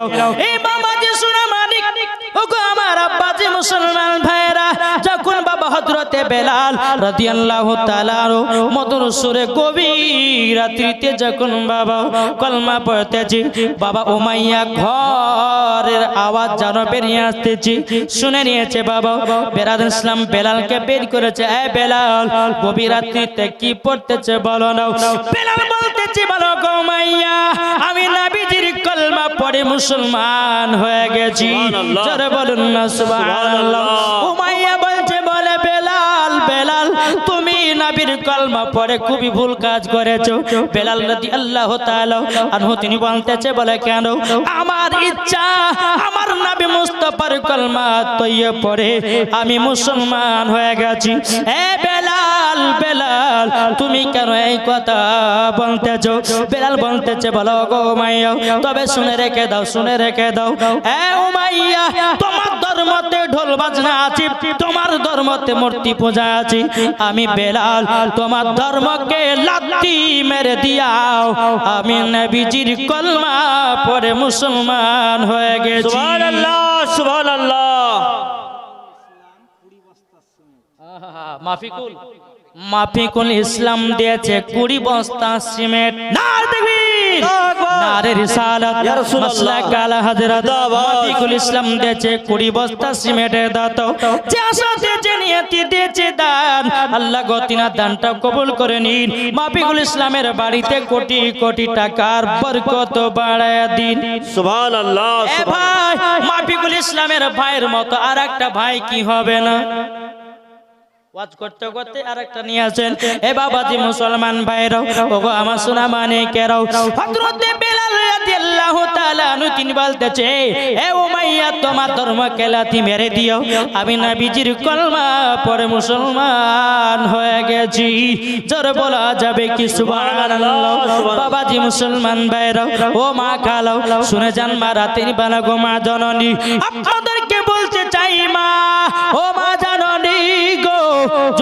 এই বাবা যে ওগো আমার আব্বা যে মুসলমান ভাইরা যখন বাবা হযরতে বেলাল মধুর সুরে রাত্রিতে যখন বাবা কলমা পড়তেছে, বাবা ঘরের আওয়াজ যেন বেরিয়ে আসতেছে, শুনে নিয়েছে বাবা বেলাল ইসলাম বেলালকে বের করেছে, এ বেলাল, গভীর রাত্রিতে কি পড়তেছে বলো না। বেলাল বলতেছে, বলো কলমা পড়ে মুসলমান হয়ে গেছি। যারা বলুন না সুবহানাল্লাহ। উমাইয়া বলছে বলে বেলাল বেলাল তুমি নাবির কলমা পড়ে খুবই ভুল কাজ করেছ। বেলাল রাদিয়াল্লাহু তাআলা আনহু তিনি বলতেছে, বলে, কেন? আমার ইচ্ছা, আমার নবী মুস্তাফার কলমা তৈয়ে পড়ে। আমি মুসলমান হয়ে গেছি। এ বেলাল বেলাল, তুমি কেন এই কথা বলতেছো? বেলাল বলতেছে, বলো গো মাইয়া তবে শুনে রেখে দাও, শুনে রেখে দাও। এ উমাইয়া, তোমার ধর্মতে ঢোল বাজনা আছে তোমার ধর্মতে মূর্তি পূজা আছে। আমি বেলাল তোমার ধর্মকে লাত্তি মেরে দিয়াও। আমি নবীজির কলমা পড়ে মুসলমান হয়ে গেছি। সুবহানাল্লাহ সুবহানাল্লাহ। মাফিকুল। মাফিকুল ইসলাম দিয়েছে কুড়ি বস্তা সিমেন্ট। নার দেখবি নারে রিসালাত রাসূলুল্লাহ। মাসলাক আলা হযরত। মাফিকুল ইসলাম দিয়েছে কুড়ি বস্তা সিমেন্টের দাত। যে আসাতে যে নিয়তি দিয়েছে দান। আল্লাহ গতিনা দানটা কবুল করে নিন। মাফিকুল ইসলামের বাড়িতে কোটি কোটি টাকার বরকত বাড়ায় দিন। সুবহানাল্লাহ এ ভাই মাফিকুল ইসলামের ভাইয়ের মতো আর একটা ভাই কি হবে না? আসেন। এ বাবাজি মুসলমান মানে আমি কলমা পড়ে মুসলমান হয়ে গেছি। জোর বলা যাবে কি বাবাজি মুসলমান ভাইরাও, ও মা খালাও শুনে যান মা রাতের বেলা গো মা জননী। আপনাদেরকে বলতে চাই মা, ও মা জননী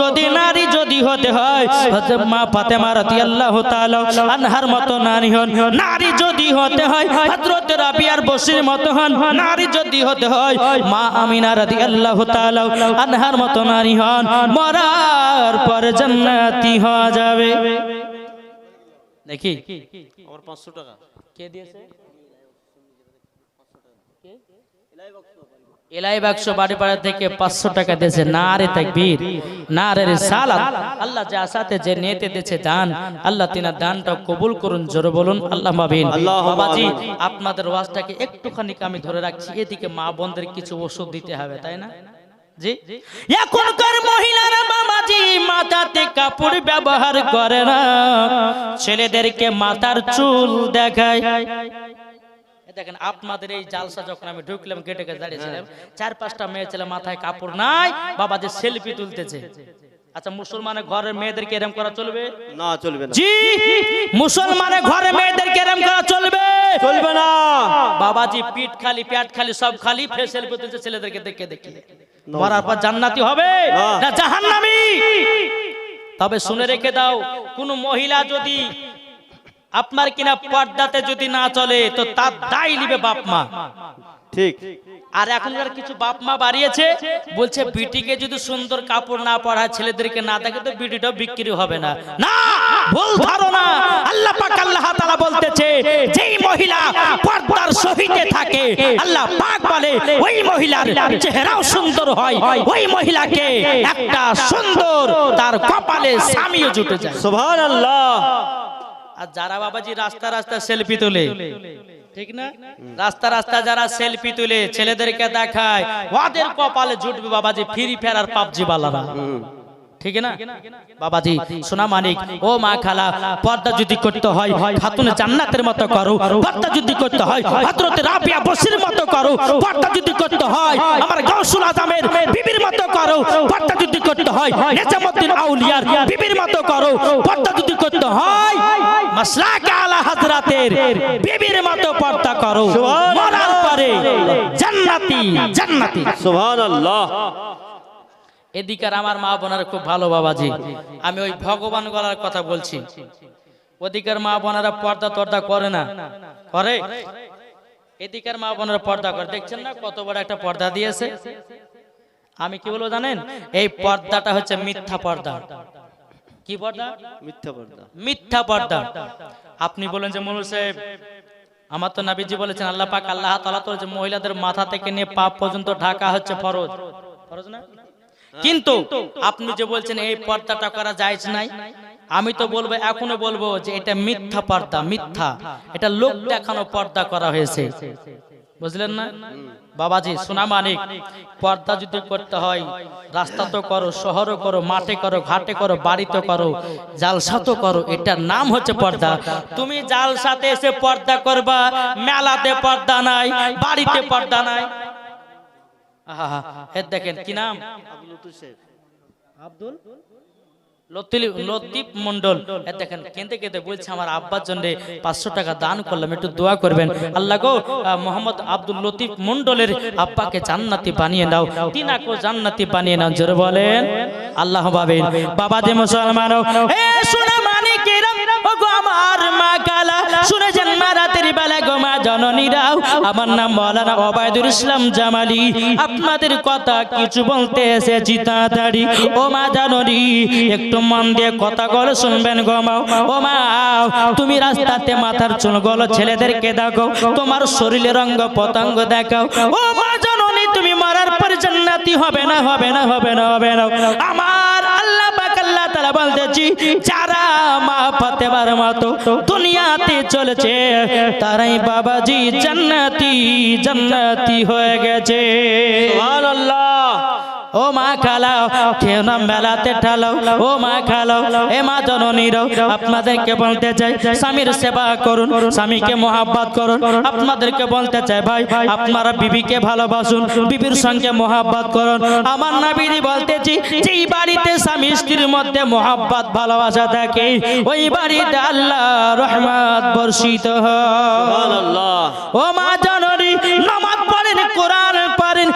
যদি নারী যদি হতে হয় হযরত মা ফাতেমা রাদিয়াল্লাহু তাআলা আনহার মতো নারী হন। নারী যদি হতে হয় হযরত রাবিয়ার বসির মতো হন। নারী যদি হতে হয় মা আমিনা রাদিয়াল্লাহু তাআলা আনহার মতো নারী হন। মরার পর জান্নাতি হওয়া যাবে। দেখি। আমার 500 টাকা। কে দিয়েছে? এলাই বাক্স বাড়ি পাড়া থেকে পাঁচশো টাকা দিয়েছে। না রে তাকবীর না রে সালাত আল্লাহ যা সাথে যে নিয়েতে দিয়েছে দান। আল্লাহ তিনার দানটা কবুল করুন জোরে বলুন আল্লাহ মাবিন বাবাজি আপনাদের ওয়াজটাকে একটুখানি আমি ধরে রাখছি। এদিকে মা বোনদের কিছু ওষুধ দিতে হবে তাই না? জি? এখনকার মহিলারা বাবাজি মাথাতে কাপড় ব্যবহার করে না। ছেলেদেরকে মাথার চুল দেখায়। দেখেন আপনাদের এই জালসা যখন আমি ঢুকলাম গেটে গেটে দাঁড়িয়েছিলাম চার পাঁচটা মেয়ে ছেলে মাথায় কাপড় নাই বাবাজি সেলফি তুলতেছে। আচ্ছা মুসলমানের ঘরের মেয়েদেরকে এরম করা চলবে? না চলবে না। জি মুসলমানের ঘরে মেয়েদেরকে এরম করা চলবে? চলবে না। বাবাজি পিঠ খালি পেট খালি সব খালি ফের সেলফি তুলছে ছেলেদেরকে দেখে দেখে। মরার পর জান্নাতি হবে? না। তবে শুনে রেখে দাও কোন মহিলা যদি আপনার কিনা পর্দাতে যদি না চলে তো তার দায় নিবে বাপ মা। ঠিক। আর এখনকার কিছু বাপ মা বাড়িয়েছে বলছে বিটিকে যদি সুন্দর কাপড় না পরায় ছেলেদেরকে না দেখে তো বিটিটাও বিক্রি হবে না। না ভুল ধারণা। আল্লাহ পাক আল্লাহ তাআলা বলতেছে যেই মহিলা পর্দার সহিতে থাকে আল্লাহ পাক বলে ওই মহিলার চেহারাও সুন্দর হয় ওই মহিলাকে একটা সুন্দর তার কপালে স্বামীও জুটে যায়। সুবহানাল্লাহ। আর যারা বাবাজি রাস্তা রাস্তা সেলফি তোলে। ঠিক না? রাস্তা রাস্তা যারা সেলফি তুলে ছেলেদেরকে দেখায় ওদের কপালে জুটবে বাবাজি ফ্রি ফায়ার আর পাবজি বালারা। ঠিক না? বাবাজি সোনা মানিক ও মা খালা পর্দা যদি করতে হয় খাতুনে জান্নাতের মতো করো পর্দা যদি করতে হয় হযরতে রাবিয়া বসির মতো করো পর্দা যদি করতে হয় আমার গাউসুল আজমের বিবির মতো করো পর্দা যদি করতে হয় নিজামউদ্দিন আউলিয়ার বিবির মতো করো পর্দা যদি করতে হয় মাসলাক আলা হযরতের বিবির মতো পর্দা করো মরার পরে জান্নাতি জান্নাতি। সুবহানাল্লাহ। এদিকার আমার মা বোনার খুব ভালো বাবাজি। আমি ওই ভগবান গলার কথা বলছি। ওদিকার মা বোনেরা পর্দা টর্দা করে না। করে? এদিকের মা বোনের পর্দা করে। দেখছেন না কত বড় একটা পর্দা দিয়েছে? আমি কি বলব জানেন? এই পর্দাটা হচ্ছে মিথ্যা পর্দা। কি পর্দা? মিথ্যা পর্দা। মিথ্যা পর্দা। আপনি বলেন যে মনুর সাহেব আমার তো নাবিজি বলেছেন আল্লাহ পাক আল্লাহ তাআলা তো যে মহিলাদের মাথা থেকে নিয়ে পা পর্যন্ত ঢাকা হচ্ছে ফরজ। ফরজ না? কিন্তু আপনি যে বলছেন এই পর্দাটা করা যায়জ নাই আমি তো বলব এখনও বলব যে এটা মিথ্যা পর্দা মিথ্যা। এটা লোক দেখানো পর্দা করা হয়েছে। বুঝলেন না? বাবাজি সোনা মানিক পর্দা যদি করতে হয় রাস্তা তো করো শহরও করো মাঠে করো ঘাটে করো বাড়িতে করো জালসা তো করো এটার নাম হচ্ছে পর্দা। তুমি জালসাতে এসে পর্দা করবা মেলাতে পর্দা নাই বাড়িতে পর্দা নাই। আহা, দেখেন কি নাম? আব্দুল? লতিফ লতিফ মন্ডল দেখেন কেঁদে কেঁদে বলছে আমার আব্বার জন্য পাঁচশো টাকা দান করলাম একটু দোয়া করবেন। আল্লাহ গো মোহাম্মদ আব্দুল লতিফ মন্ডলের আব্বাকে জান্নাতি বানিয়ে দাও তিনাকে জান্নাতি বানিয়ে নাও জোরে বলেন। আল্লাহ পাবেন বাবা যে মুসলমান এ সোনা ও গো আমার মা কালা, শুনেছেন মা রাতের বেলা? গো মা জননীরাও, আমার নাম মৌলানা ওবায়দুল ইসলাম জামালি। আপনাদের কথা কিছু বলতে এসেছি তাড়াতাড়ি। ও মা জননী, একটু মন দিয়ে কথা গলো শুনবেন গো মা। ও মা, তুমি রাস্তাতে মাথার চুল গলো ছেলেদেরকে দেখো, তোমার শরীরে রঙ্গ পতঙ্গ দেখাও। ও মা জননী, তুমি মরার পর জান্নাতি হবে না হবে না হবে না হবে না। আমার আল্লাহ বলতেছি, যারা মা ফাতেমার মতো দুনিয়াতে চলেছে, তারাই বাবাজি জান্নাতি জান্নাতি হয়ে গেছে। সুবহানাল্লাহ। ও মা খালাও কেউ না মেলাতে ঠালাও। ও মা খালাও এ মা জননীর আপনাদেরকে বলতে চাই স্বামীর সেবা করুন স্বামীকে মোহাব্বত করুন। আপনাদেরকে বলতে চাই ভাই আপনারা বিবিকে ভালোবাসুন বিবির সঙ্গে মোহাব্বত করুন। আমার নাবিদি বলতেছি যেই বাড়িতে স্বামী স্ত্রীর মধ্যে মোহাব্বত ভালোবাসা থাকে ওই বাড়িতে আল্লাহ রহমত বর্ষিত হয়। ও মা জননী নামাজ পড়েন কোরআন পড়েন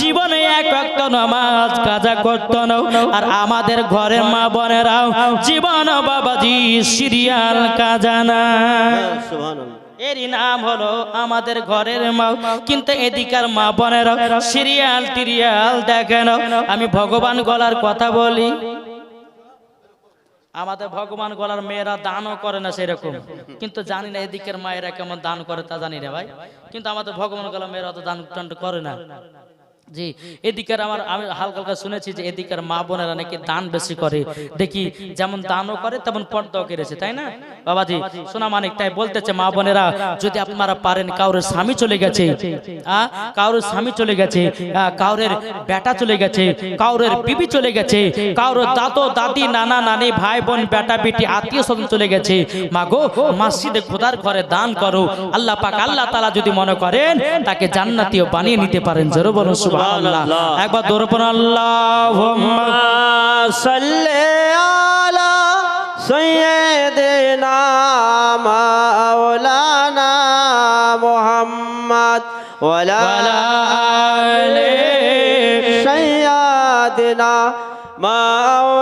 জীবনে এক ওয়াক্ত নামাজ কাজা করত না। আর আমাদের ঘরের মা বোনেরাও জীবন বাবাজি সিরিয়াল কাজা না। এরই নাম হলো আমাদের ঘরের মা। কিন্তু এদিকার মা বোনেরা সিরিয়াল টিরিয়াল দেখেন আমি ভগবান গলার কথা বলি। আমাদের ভগবান গলার মেয়েরা দানও করে না সেরকম। কিন্তু জানি না এদিকের মায়েরা কেমন দান করে তা জানি না ভাই। কিন্তু আমাদের ভগবান গলার মেয়েরা তো দান টান করে না। জি, এদিকের আমার, আমি হালকা হালকা শুনেছি যে এদিকের মা বোনেরা নাকি দান বেশি করে। দেখি, যেমন দানও করে, তেমন পর্দাও কেড়েছে তাই না? বাবাজি সোনা মানিক, তাই বলতেছে মা বোনেরা, যদি আপনারা পারেন কাউরের স্বামী চলে গেছে। কাউরের স্বামী চলে গেছে কাউরের বেটা চলে গেছে, কাউরের বিবি চলে গেছে, কাউরের দাদু, দাদি, নানা, নানি, ভাই, বোন, বেটা, বেটি, আত্মীয় স্বজন চলে গেছে। মা গো, মসজিদে খোদার ঘরে দান করো। আল্লাহ পাক আল্লাহ তাআলা যদি মনে করেন, তাকে জান্নাতীয় বানিয়ে নিতে পারেন। জোরে বলুন সুবহানাল্লাহ। একবার দৌড় পড়ুন আল্লাহুম্মা সাল্লি আলা সাইয়্যিদিনা মাওলানা মুহাম্মদ ওয়ালা ওয়ালা আলি সাইয়্যিদিনা মাওলানা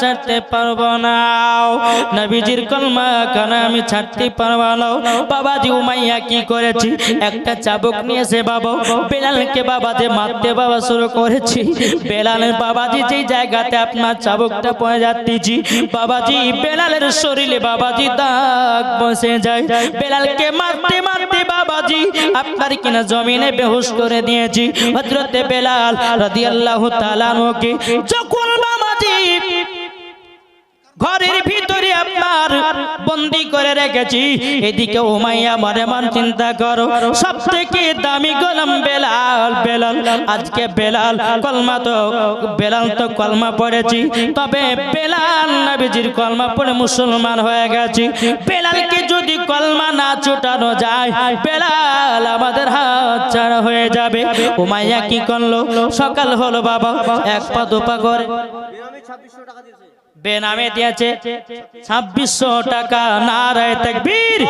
ছাড়তে পারব না। নবীজির কলমা কানা আমি ছাড়তে পারব না। বাবাজি উমাইয়া কি করেছি? একটা চাবুক নিয়েছে বাবা, বেলালকে বাবা যে মারতে বাবা শুরু করেছি। বেলালের বাবাজি যেই জায়গাতে আপনার চাবুকটা পড়ে যাচ্ছি, বাবাজি বেলালের শরীরে বাবাজি দাগ বসে যায়। বেলালকে মারতে মারতে বাবাজি আপনার কিনা জমিনে বেহুশ করে দিয়েছি। হজরতে বেলাল রাদিয়াল্লাহু তাআলা যখন বাবাজি ঘরের ভিতরে আপনার বন্দি করে রেখেছি। এদিকে উমাইয়া মনে মন চিন্তা করো। সব থেকে দামি গোলাম বেলাল বেলাল, আজকে বেলাল কলমা তো, বেলাল তো কলমা পড়েছি। তবে বেলাল নবীজির কলমা পড়ে মুসলমান হয়ে গেছি। বেলালকে যদি কলমা না ছুটানো যায়, বেলাল আমাদের হাত ছাড়া হয়ে যাবে। উমাইয়া কি করল? সকাল হলো বাবা, এক পা দুপা করে। বেনামে দিয়েছে ছাব্বিশশো টাকা নারায় তকবীর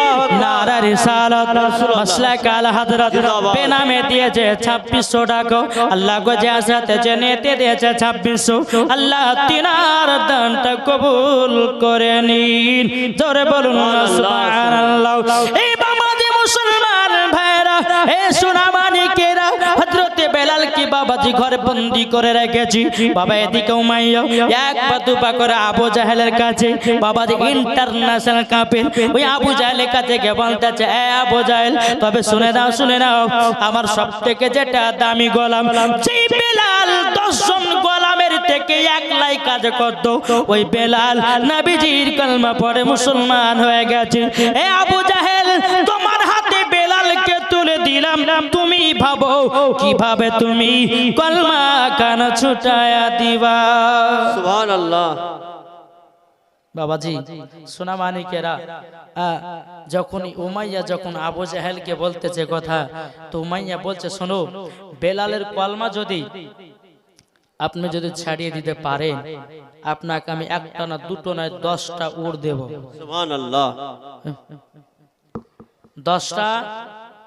নারা রিসালত। মাসলা কাল হাজরত বেনামে দিয়েছে ছাব্বিশশো টাকা। আল্লাহ গো যে আসাতে জেনেতে দিয়েছে ছাব্বিশশো। আল্লাহ তিনার দানটা কবুল করে নিন। জোরে বলুন, সুবহানাল্লাহ। এই বাবাজি মুসলমান ভাইরা, এ সোনা মানিকেরা হযরতে বেলাল কি বাবাজি ঘরে বন্দি করে রেখেছি? বাবা এদিকে এক দুপা করে আবু জাহেলের কাছে। বাবাজি ইন্টারন্যাশনাল কাপের ওই আবু জাহেলের কাছে গিয়ে বলতেছে, এ আবু জাহেল, তবে শুনে নাও শুনে নাও, আমার সব থেকে যেটা দামি গোলাম সেই বেলাল দশজন গোলামের থেকে একলাই কাজ করত, ওই বেলাল কলমা পড়ে মুসলমান হয়ে গেছে। এ আবু জাহেল, তোমার তুলে দিলাম তুমি ভাবো কীভাবে তুমি কলমা কান ছুটায়া দিবা? সুবহান আল্লাহ বাবাজি সোনা মানিকেরা যখন উমাইয়া যখন আবু জাহেলকে বলতেছে কথা তো উমাইয়া বলছে শোনো বেলালের কলমা যদি আপনি যদি ছাড়িয়ে দিতে পারেন আপনাকে আমি একটা না দুটো নয় দশটা উড় দেব। দশটা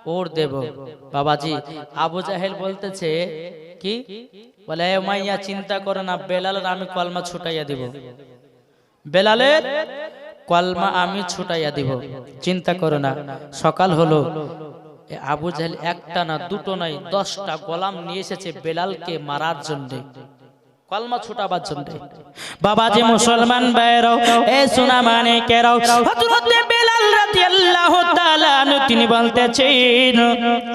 ওর দেব। বাবাজি, আবু জাহেল বলতেছে, কি? বলে, "এ মাইয়া, চিন্তা করে না, বেলালের আমি কলমা ছুটাইয়া দিব। বেলালের কলমা আমি ছুটাইয়া দিব। চিন্তা করো না, সকাল হলো। আবু জাহেল একটা না দুটো নয় দশটা গোলাম নিয়ে এসেছে বেলালকে মারার জন্য। কলমা ছুটাবার জন্য। বাবাজি, মুসলমান বাইরাও এ সোনা মানে কেরাও তাআলা তিনি বলতেছেন,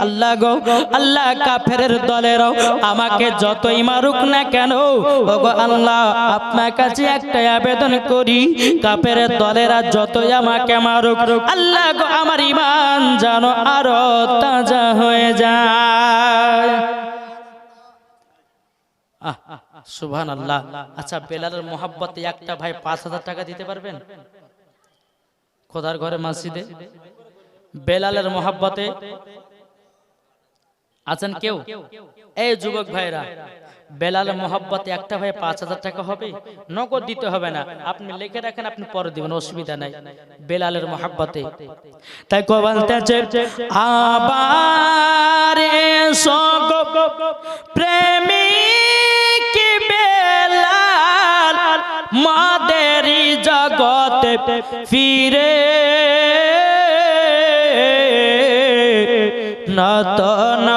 আল্লাহ গো, আল্লাহ কাফেরের দলেরাও আমাকে যতই মারুক না কেন, ওগো আল্লাহ, আপনার কাছে একটা আবেদন করি কাফেরের দলেরা যতই আমাকে মারুক, আল্লাহ গো, আমার ইমান যেন আরও তাজা হয়ে যায়। সুভান আল্লাহ আচ্ছা বেলালের মোহাব্বতে একটা ভাই পাঁচ হাজার টাকা দিতে পারবেন? খোদার ঘরে মসজিদে? বেলালের মোহাব্বতে আছেন কেউ? এই যুবক ভাইরা, বেলালের মোহাব্বতে একটা ভাই পাঁচ হাজার টাকা হবে, নগদ দিতে হবে না। আপনি লিখে রাখেন, আপনি পরে দিবেন, অসুবিধা নাই। বেলালের মোহাব্বতে। তাই কো বলতেছে, আবার এসো গো প্রেমিক বেলাল মাদেরি জগতে ফিরে নতন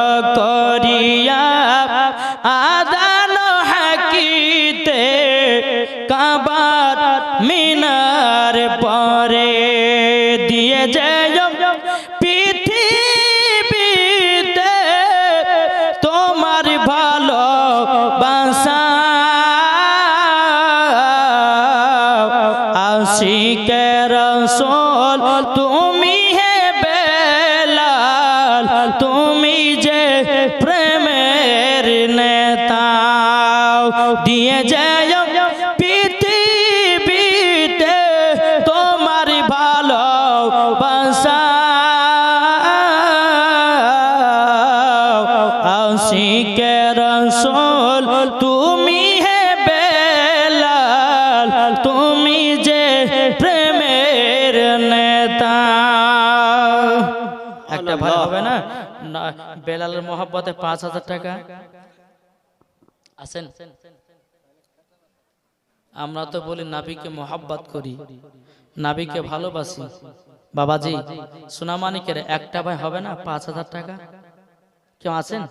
একটা ভাই হবে না, বেলালের মোহাব্বতে পাঁচ হাজার টাকা। আছেন আমরা তো বলি নাবিকে মোহাব্বত করি। নাবিকে ভালোবাসি। বাবাজি সোনামানিকের একটা ভাই হবে না পাঁচ হাজার টাকা? কেউ আছেন?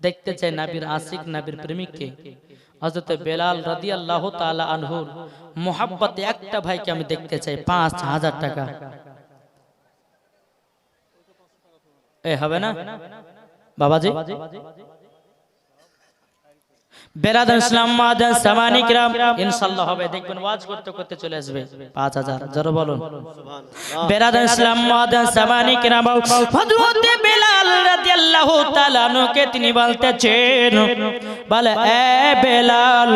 দেখতে চাই নাবির আশিক নাবির প্রেমিককে। হজরত বেলাল রাদি আল্লাহ তালা আনহুর মোহাব্বতে একটা ভাইকে আমি দেখতে চাই পাঁচ হাজার টাকা। হবে না? বাবাজি? বেরাদান ইসলাম মাদান সামানিক রাম ইনশাআল্লাহ হবে। দেখবেন ওয়াজ করতে করতে চলে আসবে। 5000 জোরে বলুন। বেরাদান ইসলাম মাদান সামানিক রাম হযরত বেলাল রাদিয়াল্লাহু তাআলা আনহুকে তিনি বলতেছেন, বলে বেলাল,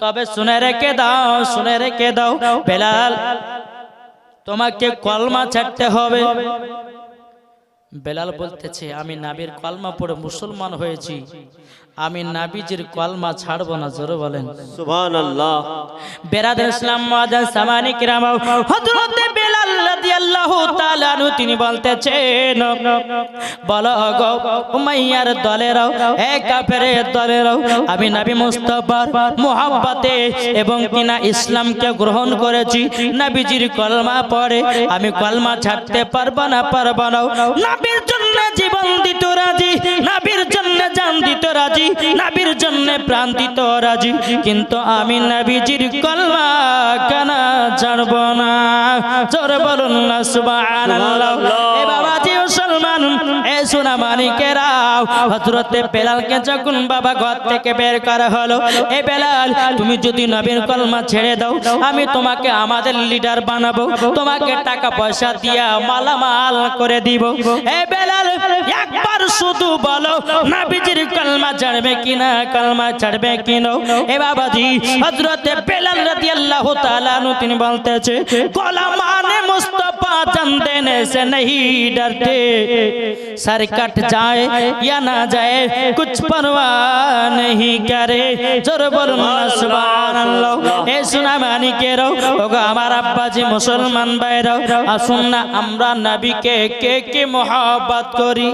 তবে শুনে রেখে দাও, শুনে রেখে দাও, বেলাল, তোমাকে কলমা ছাড়তে হবে। বেলাল বলতেছে আমি নাবির কলমা পড়ে মুসলমান হয়েছি। আমি নাবিজির কলমা ছাড়বো না জোরে বলেন। সুবহান আল্লাহ বেরাদ ইসলাম মাদান সামানি কিরাম হযরত বেলাল রাদিয়াল্লাহু তাআলা আনহু তিনি বলতেছেন বলো গো উমাইয়ার দলেরাও কাফেরের দলেরাও আমি নবী মুস্তাফার মুহাব্বতে এবং কিনা ইসলামকে গ্রহণ করেছি। নবীজির কলমা পড়ে আমি কলমা ছাড়তে পারব না পারব না। নবীর জন্য জীবন দিত রাজি নাবির জন্য জান দিত রাজি নাবির জন্য প্রাণ দিত রাজি। কিন্তু আমি নাবিজির কলমা কানা ছাড়ব না। জোর বলুন না সুবহানাল্লাহ। এ বাবাজি মুসলমান এ সোনা মানিকেরাও হযরতে বেলালকে যখন বাবা ঘর থেকে বের করা হলো এ বেলাল তুমি যদি নবীর কলমা ছেড়ে দাও আমি তোমাকে আমাদের লিডার বানাবো তোমাকে টাকা পয়সা দিয়া মালামাল করে দিব এ বেলাল একবার শুধু বলো নবীজির কলমা ছাড়বে কিনা কলমা ছাড়বে কিনা এ বাবাজি হযরতে বেলাল রাদিয়াল্লাহু তাআলা আনহু তিনি বলতেছে গোলামানে মুস্তাফা জান দেনে से नहीं डरते सर कट जाए या ना जाए कुछ परवाह नहीं करे। जोर बोलो এ শোনা মানি কেরো ওগো আমার আব্বাজি মুসলমান বাইরও আসুন না আমরা নবীকে কে কে মোহাব্বত করি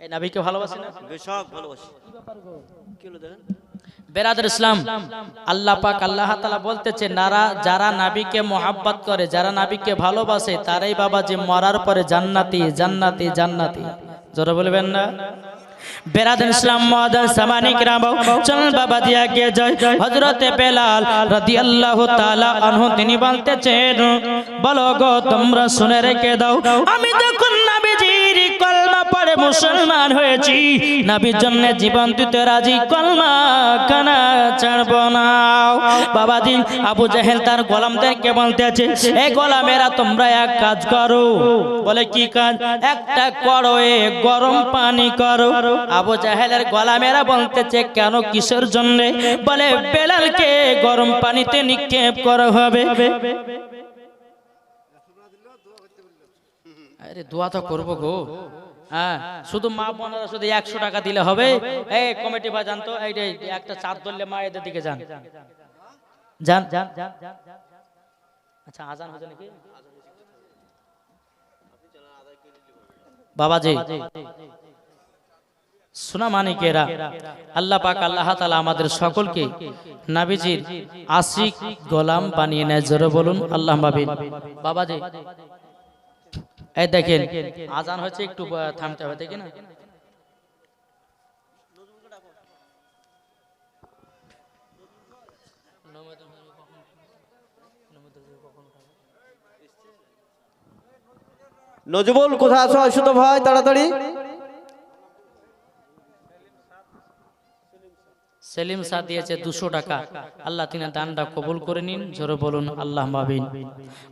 এই নবীকে ভালোবাসি না বেশক ভালোবাসি কি ব্যাপার গো কি হলো দেখেন বেরাদের ইসলাম, আল্লাহ পাক আল্লাহ তালা বলতেছে, নারা, যারা নাবিকে মোহাব্বত করে, যারা নাবিকে ভালোবাসে, তারাই বাবা যে মরার পরে জান্নাতি জান্নাতি জান্নাতি। জোরে বলবেন না? বেরাদুল ইসলাম মহাদান তিনি বলতেছেন, বলো গো, তোমরা শুনে রেখে দাও। আমি যখন নবীজির কলমা পড়ে মুসলমান হয়েছি। নবীর জন্য জীবন দিতে রাজি কলমা কানা ছাড়ব না। বাবাজি আবু জাহেল তার গোলামদেরকে বলতেছে এই গোলামেরা, তোমরা এক কাজ করো। বলে, কি কাজ? একটা করো এ গরম পানি করো। আবু জাহেলের গোলামেরা বলতেছে, কেন কিসের জন্য? বলে, বেলালকে গরম পানিতে নিক্ষেপ করা হবে। আরে দোয়া তো করব গো। হ্যাঁ শুধু মা শুধু একশো টাকা দিলে হবে। এই কমিটি বা জানতো? একটা চার ধরলে মা এদের দিকে যান। যান। যান আচ্ছা আজান হচ্ছে নাকি? বাবাজি। সোনা মানিকেরা, আল্লাহ পাক, আল্লাহ তালা আমাদের সকলকে নাবিজির আশিক গোলাম বানিয়ে নেয়। জোরে বলুন, আল্লাহ বাবাজি। এই দেখেন আজান হচ্ছে একটু থামতে হবে দেখি না? নজবুল কোথায় আছো? আসো তো ভাই তাড়াতাড়ি। সেলিম সাহ দিয়েছে দুশো টাকা। আল্লাহ তিনি দানটা কবুল করে নিন জোরে বলুন আল্লাহ মাবিন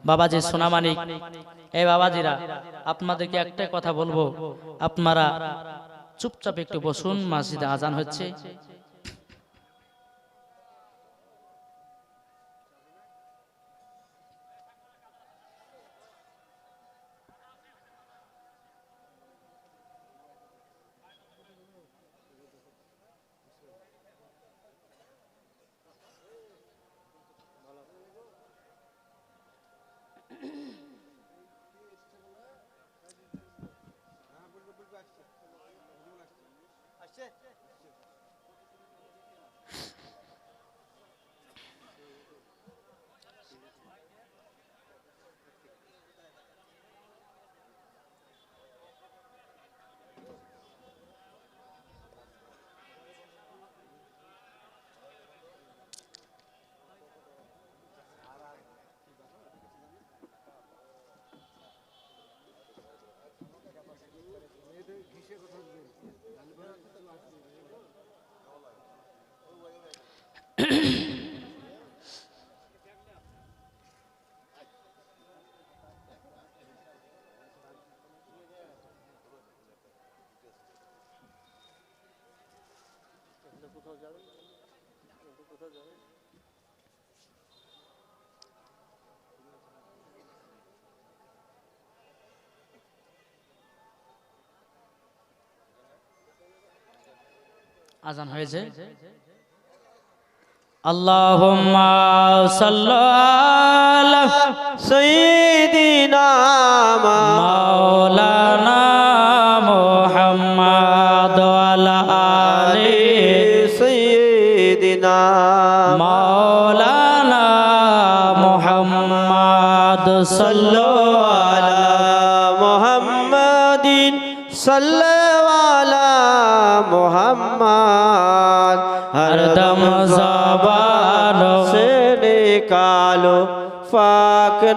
বাবাজি সোনামানিক এই বাবাজিরা আপনাদেরকে একটাই কথা বলব। আপনারা চুপচাপ একটু বসুন মসজিদে আজান হচ্ছে। আজান হয়েছে। আল্লাহুম্মা সাল্লাল্লাহ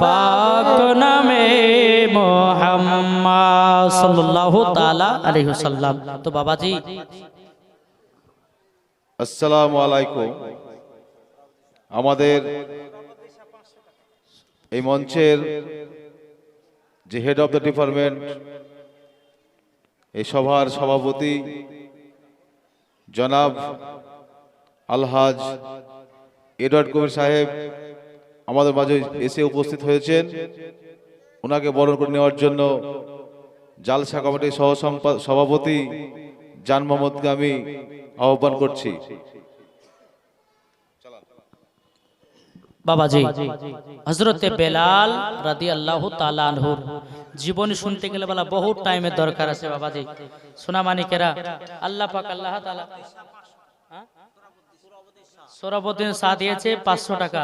পাক নামে মোহাম্মদ সাল্লাল্লাহু তাআলা আলাইহি ওয়াসাল্লাম। তো বাবাজি। আসসালামু আলাইকুম। আমাদের এই মঞ্চের যে হেড অফ দ্য ডিপার্টমেন্ট এই সভার সভাপতি জনাব আলহাজ এডওয়ার্ড কবির সাহেব আমাদের মাঝে এসে উপস্থিত হয়েছেন। ওনাকে বরণ করে নেওয়ার জন্য জালসা কমিটির সহ সভাপতি জান মোহাম্মদকে আমি আহ্বান করছি। বাবাজি হজরতে বেলাল রাদি আল্লাহ তালানহুর জীবনী শুনতে গেলে বলা বহু টাইমের দরকার আছে বাবাজি। সোনা মানিকেরা, আল্লাহ পাক আল্লাহ তালা শাহ দিয়েছে পাঁচশো টাকা।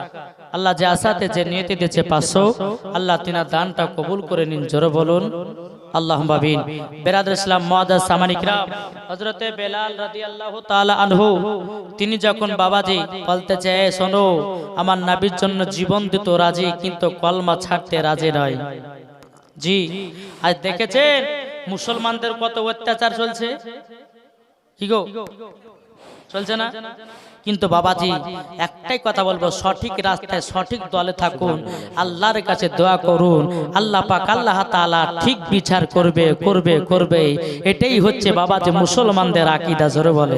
আল্লাহ যে আশাতে যে নিয়তে দিয়েছে পাঁচশো আল্লাহ তিনার দানটা কবুল করে নিন জোরে বলুন। আল্লাহ বাবিন বেরাদ ইসলাম মহাদাস সামানিকরা হজরতে বেলাল রাদি আল্লাহ তালা আনহু তিনি যখন বাবাজি বলতে চায় শোনো আমার নাবির জন্য জীবন দিত রাজি কিন্তু কলমা ছাড়তে রাজি নয়। জি আজ দেখেছেন মুসলমানদের কত অত্যাচার চলছে? কি গো? চলছে না? কিন্তু বাবাজি, একটাই কথা বলব, সঠিক রাস্তায় সঠিক দলে থাকুন, আল্লাহর কাছে দোয়া করুন, আল্লাহ পাক আল্লাহ তাআলা ঠিক বিচার করবে করবে করবে। এটাই হচ্ছে বাবাজি মুসলমানদের আকীদা, জোরে বলে